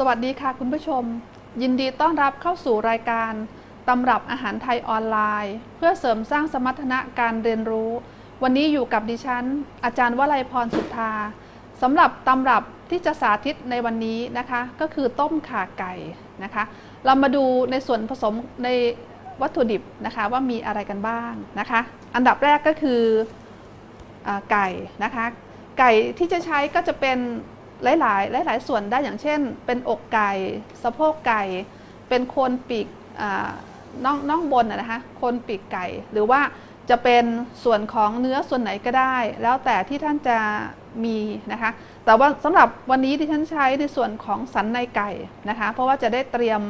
สวัสดีค่ะคุณผู้ชม ยินดีต้อนรับเข้าสู่รายการตำรับอาหารไทยออนไลน์ เพื่อเสริมสร้างสมรรถนะการเรียนรู้ วันนี้อยู่กับดิฉัน อาจารย์วลัยพรสุทธาสำหรับตำรับที่จะสาธิตในวันนี้นะคะ ก็คือต้มข่าไก่นะคะ เรามาดูในส่วนผสมในวัตถุดิบนะคะว่ามีอะไรกันบ้างนะคะ อันดับแรกก็คืออไก่นะคะ ไก่ที่จะใช้ก็จะเป็น หลาย ๆ หลาย ๆ ส่วนได้อย่างเช่น เป็นอกไก่สะโพกไก่ เป็นโคนปีกน่องน่องบนนะคะโคนปีกไก่ หรือว่าจะเป็นส่วนของเนื้อส่วนไหนก็ได้ แล้วแต่ที่ท่านจะมีนะคะ แต่ว่าสำหรับวันนี้ที่ท่านใช้ในส่วนของสันในไก่นะคะ เพราะว่าจะได้เตรียม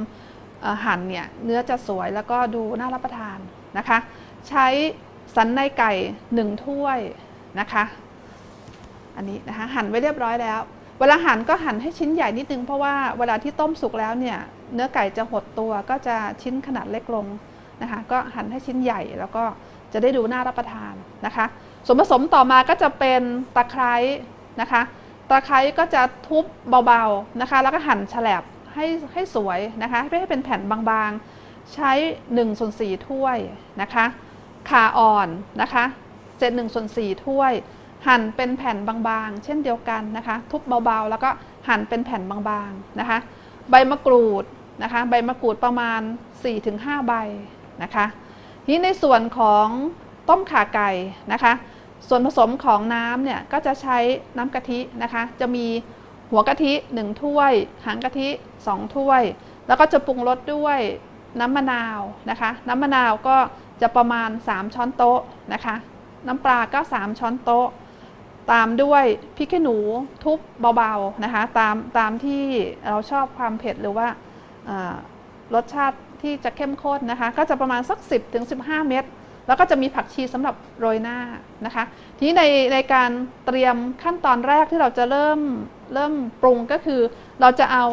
หั่นเนี่ยเนื้อจะสวยแล้วก็ดูน่ารับประทานนะคะ ใช้สันในไก่หนึ่งถ้วยนะคะ อันนี้นะคะหั่นไว้เรียบร้อยแล้ว เวลาหั่นก็หั่นให้ชิ้นใหญ่นิดนึงเพราะว่าเวลาที่ต้มสุกแล้วเนี่ยเนื้อไก่จะหดตัวก็จะชิ้นขนาดเล็กลงนะคะก็หั่นให้ชิ้นใหญ่แล้วก็จะได้ดูน่ารับประทานนะคะ ส่วนผสมต่อมาก็จะเป็นตะไคร้นะคะตะไคร้ก็จะทุบเบาๆนะคะ แล้วก็หั่นฉลบให้ให้สวยนะคะไม่ให้เป็นแผ่นบางๆ ใช้1ส่วน4ถ้วยนะคะ ข่าอ่อนนะคะ เศษ1ส่วน4ถ้วย หั่นเป็นแผ่นบางๆ เช่นเดียวกันนะคะ ทุบเบาๆ แล้วก็หั่นเป็นแผ่นบางๆนะคะ ใบมะกรูดนะคะ ใบมะกรูดประมาณ 4-5 ใบนะคะทีนี้ในส่วนของต้มข่าไก่นะคะ ส่วนผสมของน้ำเนี่ยก็จะใช้น้ำกะทินะคะ จะมีหัวกะทิ 1 ถ้วย หางกะทิ 2 ถ้วย แล้วก็จะปรุงรสด้วยน้ำมะนาวนะคะ น้ำมะนาวก็จะประมาณ 3 ช้อนโต๊ะนะคะ น้ำปลาก็ 3 ช้อนโต๊ะ ตามด้วยพริกขี้หนูทุบเบาๆนะคะตามตามที่เราชอบความเผ็ดหรือว่ารสชาติที่จะเข้มข้นนะคะ ก็จะประมาณสัก 10ถึง15 เม็ดแล้วก็จะมีผักชีสำหรับโรยหน้านะคะ ทีนี้ในในการเตรียมขั้นตอนแรกที่เราจะเริ่มเริ่มปรุงก็คือ เราจะเอา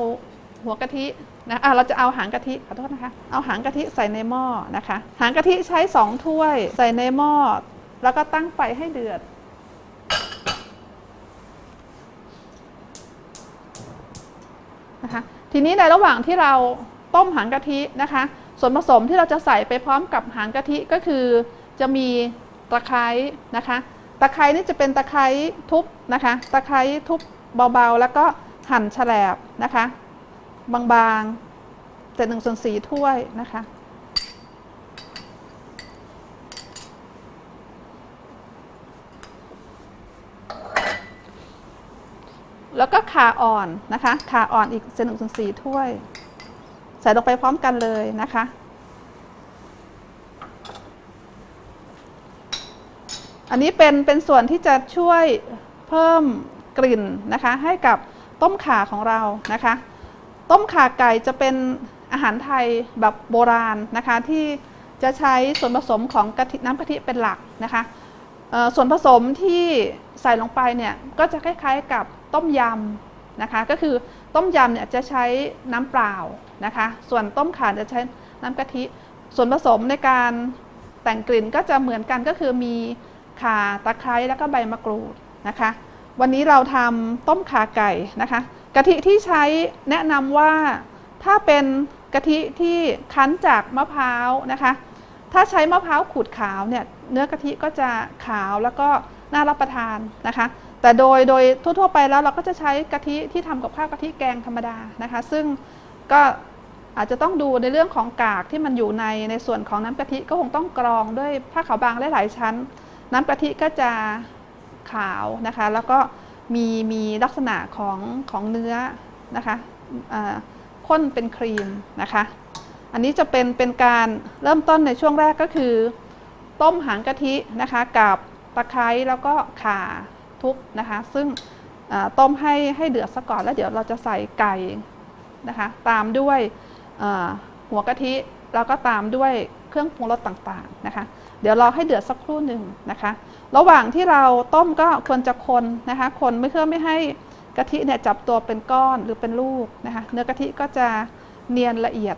หัวกะทินะอะเราจะเอาหางกะทิขอโทษนะคะ เอาหางกะทิใส่ในหม้อนะคะ หางกะทิใช้ 2 ถ้วย ใส่ในหม้อแล้วก็ตั้งไฟให้เดือด นะคะ ทีนี้ในระหว่างที่เราต้มหางกะทินะคะ ส่วนผสมที่เราจะใส่ไปพร้อมกับหางกะทิก็คือ จะมีตะไคร้นะคะ ตะไคร้นี่จะเป็นตะไคร้ทุบนะคะ ตะไคร้ทุบเบาๆ แล้วก็หั่นแฉลบนะคะ บางๆเศษหนึ่งส่วนสี่ถ้วยนะคะ แล้วก็ขาอ่อนนะคะ ขาอ่อนอีกเศษหนึ่งส่วนสี่ถ้วย ใส่ลงไปพร้อมกันเลยนะคะ อันนี้เป็นเป็นส่วนที่จะช่วยเพิ่มกลิ่นนะคะ ให้กับต้มข่าของเรานะคะ ต้มข่าไก่จะเป็นอาหารไทยแบบโบราณนะคะ ที่จะใช้ส่วนผสมของกะทิน้ำกะทิเป็นหลักนะคะส่วนผสมที่ใส่ลงไปเนี่ยก็จะคล้ายๆกับ ต้มยำนะคะ ก็คือต้มยำเนี่ยจะใช้น้ำเปล่านะคะ ส่วนต้มข่าจะใช้น้ำกะทิ ส่วนผสมในการแต่งกลิ่นก็จะเหมือนกันก็คือมีข่าตะไคร้แล้วก็ใบมะกรูดนะคะ วันนี้เราทำต้มข่าไก่นะคะกะทิที่ใช้แนะนำว่าถ้าเป็นกะทิที่คั้นจากมะพร้าวนะคะ ถ้าใช้มะพร้าวขูดขาวเนี่ยเนื้อกะทิก็จะขาวแล้วก็น่ารับประทานนะคะ แต่โดยโดยทั่วๆไปแล้วเราก็จะใช้กะทิที่ทำกับข้าวกะทิแกงธรรมดานะคะ ซึ่งก็อาจจะต้องดูในเรื่องของกากที่มันอยู่ในในส่วนของน้ำกะทิก็คงต้องกรองด้วยผ้าขาวบางหลายๆชั้น น้ำกะทิก็จะขาวนะคะ แล้วก็มีมีลักษณะของของเนื้อนะคะข้นเป็นครีมนะคะ อันนี้จะเป็นเป็นการเริ่มต้นในช่วงแรกก็คือ ต้มหางกะทินะคะกับตะไคร้แล้วก็ข่า ทุบนะคะ ซึ่งต้มให้ให้เดือดซะก่อนแล้วเดี๋ยวเราจะใส่ไก่นะคะ ตามด้วยหัวกะทิแล้วก็ตามด้วยเครื่องปรุงรสต่างๆนะคะ เดี๋ยวรอให้เดือดสักครู่หนึ่งนะคะ ระหว่างที่เราต้มก็ควรจะคนนะคะ คนไม่เพื่อไม่ให้กะทิเนี่ยจับตัวเป็นก้อนหรือเป็นลูกนะคะ เนื้อกะทิก็จะเนียนละเอียด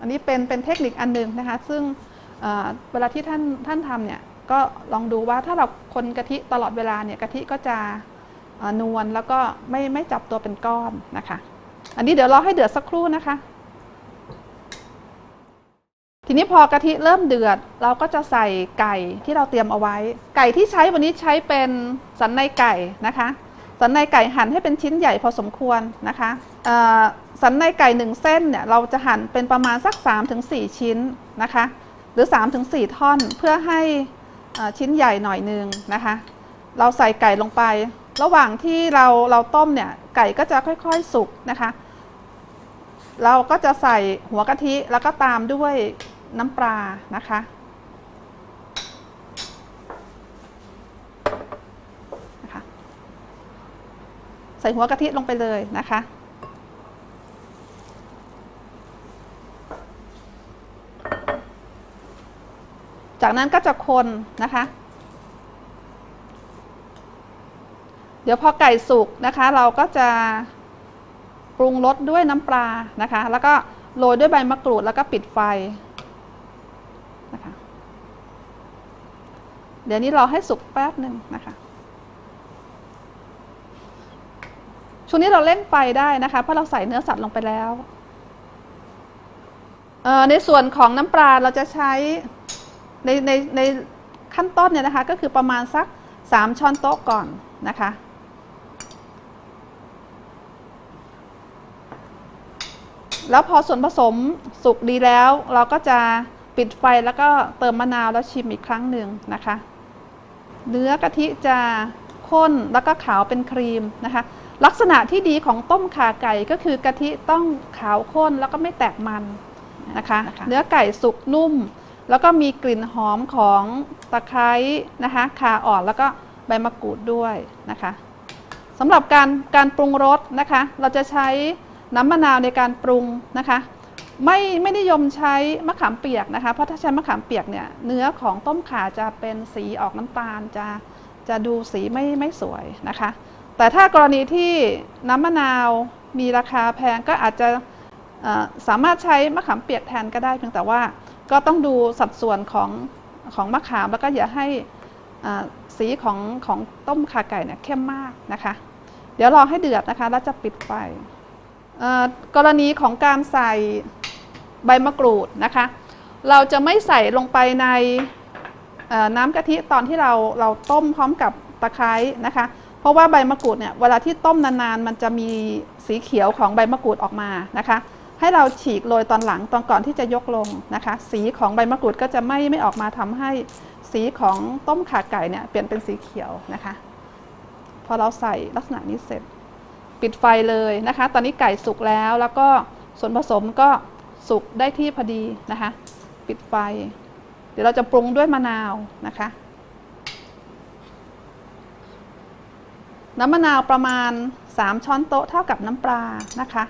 อันนี้เป็นเป็นเทคนิคอันหนึ่งนะคะ ซึ่งเวลาที่ท่านท่านทำเนี่ย ก็ลองดูว่าถ้าเราคนกะทิตลอดเวลาเนี่ยกะทิก็จะนวลแล้วก็ไม่ไม่จับตัวเป็นก้อนนะคะ อันนี้เดี๋ยวรอให้เดือดสักครู่นะคะ ทีนี้พอกะทิเริ่มเดือด เราก็จะใส่ไก่ที่เราเตรียมเอาไว้ ไก่ที่ใช้วันนี้ใช้เป็นสันในไก่นะคะ สันในไก่หั่นให้เป็นชิ้นใหญ่พอสมควรนะคะสันในไก่หนึ่งเส้นเนี่ยเราจะหั่นเป็นประมาณสัก 3-4 ชิ้นนะคะ หรือ 3-4 ท่อนเพื่อให้ ชิ้นใหญ่หน่อยนึงนะคะ เราใส่ไก่ลงไป ระหว่างที่เราเราต้มเนี่ยไก่ก็จะค่อยๆสุกนะคะ เราก็จะใส่หัวกะทิแล้วก็ตามด้วยน้ำปลานะคะนะคะใส่หัวกะทิลงไปเลยนะคะ จากนั้นก็จะคนนะคะ เดี๋ยวพอไก่สุกนะคะ เราก็จะปรุงรสด้วยน้ำปลานะคะ แล้วก็โรยด้วยใบมะกรูดแล้วก็ปิดไฟนะคะ เดี๋ยวนี้รอให้สุกแป๊บหนึ่งนะคะช่วงนี้เราเร่งไฟได้นะคะเพราะเราใส่เนื้อสัตว์ลงไปแล้ว ในส่วนของน้ำปลาเราจะใช้ ในในในขั้นต้นเนี่ยนะคะก็คือประมาณสัก 3 ช้อนโต๊ะก่อนนะคะแล้วพอส่วนผสมสุกดีแล้ว เราก็จะปิดไฟแล้วก็เติมมะนาวแล้วชิมอีกครั้งหนึ่งนะคะ เนื้อกะทิจะข้นแล้วก็ขาวเป็นครีมนะคะ ลักษณะที่ดีของต้มข่าไก่ก็คือกะทิต้องขาวข้นแล้วก็ไม่แตกมันนะคะ เนื้อไก่สุกนุ่ม แล้วก็มีกลิ่นหอมของตะไคร้นะคะข่าอ่อนแล้วก็ใบมะกรูดด้วยนะคะสำหรับการการปรุงรสนะคะ เราจะใช้น้ำมะนาวในการปรุงนะคะไม่ไม่นิยมใช้มะขามเปียกนะคะ เพราะถ้าใช้มะขามเปียกเนี่ยเนื้อของต้มข่าจะเป็นสีออกน้ำตาลจะจะดูสีไม่ไม่สวยนะคะ แต่ถ้ากรณีที่น้ำมะนาวมีราคาแพงก็อาจจะสามารถใช้มะขามเปียกแทนก็ได้เพียงแต่ว่า ก็ต้องดูสัดส่วนของของมะขามแล้วก็อย่าให้สีของของต้มขาไก่เนี่ยเข้มมากนะคะ เดี๋ยวรอให้เดือดนะคะแล้วจะปิดไฟกรณีของการใส่ใบมะกรูดนะคะ เราจะไม่ใส่ลงไปในน้ำกะทิตอนที่เราเราต้มพร้อมกับตะไคร้นะคะ เพราะว่าใบมะกรูดเนี่ยเวลาที่ต้มนานๆ มันจะมีสีเขียวของใบมะกรูดออกมานะคะ ให้เราฉีกโรยตอนหลังตอนก่อนที่จะยกลงนะคะ สีของใบมะกรูดก็จะไม่ไม่ออกมาทำให้สีของต้มขาไก่เนี่ยเปลี่ยนเป็นสีเขียวนะคะ พอเราใส่ลักษณะนี้เสร็จ ปิดไฟเลยนะคะ ตอนนี้ไก่สุกแล้วแล้วก็ส่วนผสมก็สุกได้ที่พอดีนะคะ ปิดไฟ เดี๋ยวเราจะปรุงด้วยมะนาวนะคะ น้ำมะนาวประมาณ 3 ช้อนโต๊ะเท่ากับน้ำปลานะคะ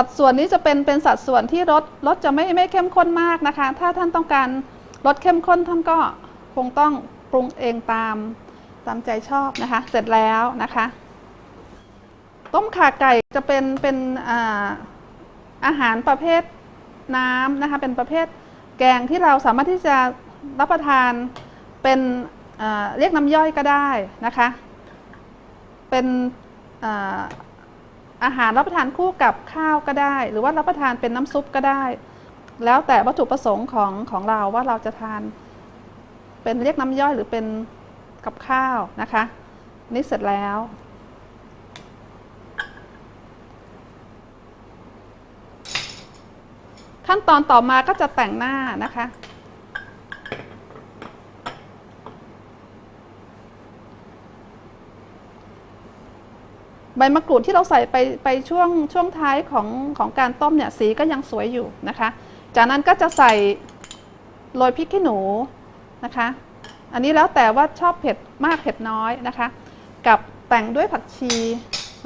สัดส่วนนี้จะเป็นเป็นสัดส่วนที่รสรสจะไม่ไม่เข้มข้นมากนะคะ ถ้าท่านต้องการรสเข้มข้นท่านก็คงต้องปรุงเองตามตามใจชอบนะคะ เสร็จแล้วนะคะ ต้มข่าไก่จะเป็นเป็นอาอาหารประเภทน้ำนะคะ เป็นประเภทแกงที่เราสามารถที่จะรับประทานเป็นเรียกน้ำย่อยก็ได้นะคะ เป็น อาหารรับประทานคู่กับข้าวก็ได้ หรือว่ารับประทานเป็นน้ำซุปก็ได้ แล้วแต่วัตถุประสงค์ของของเราว่าเราจะทาน เป็นเรียกน้ำย่อยหรือเป็นกับข้าวนะคะ นี่เสร็จแล้ว ขั้นตอนต่อมาก็จะแต่งหน้านะคะ ใบมะกรูดที่เราใส่ไปไปช่วงช่วงท้ายของของการต้มเนี่ยสีก็ยังสวยอยู่นะคะ จากนั้นก็จะใส่โรยพริกขี้หนูนะคะ อันนี้แล้วแต่ว่าชอบเผ็ดมากเผ็ดน้อยนะคะ กับแต่งด้วยผักชี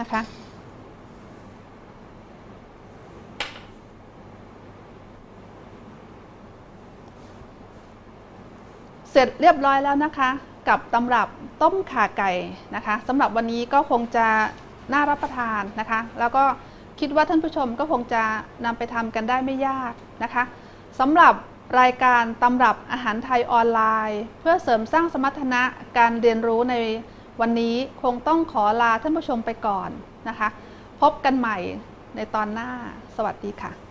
นะคะ เสร็จเรียบร้อยแล้วนะคะ กับตำรับต้มข่าไก่นะคะสำหรับวันนี้ก็คงจะ น่ารับประทานนะคะ แล้วก็คิดว่าท่านผู้ชมก็คงจะนำไปทำกันได้ไม่ยากนะคะสำหรับรายการตำรับอาหารไทยออนไลน์ เพื่อเสริมสร้างสมรรถนะการเรียนรู้ในวันนี้คงต้องขอลาท่านผู้ชมไปก่อนนะคะ พบกันใหม่ในตอนหน้า สวัสดีค่ะ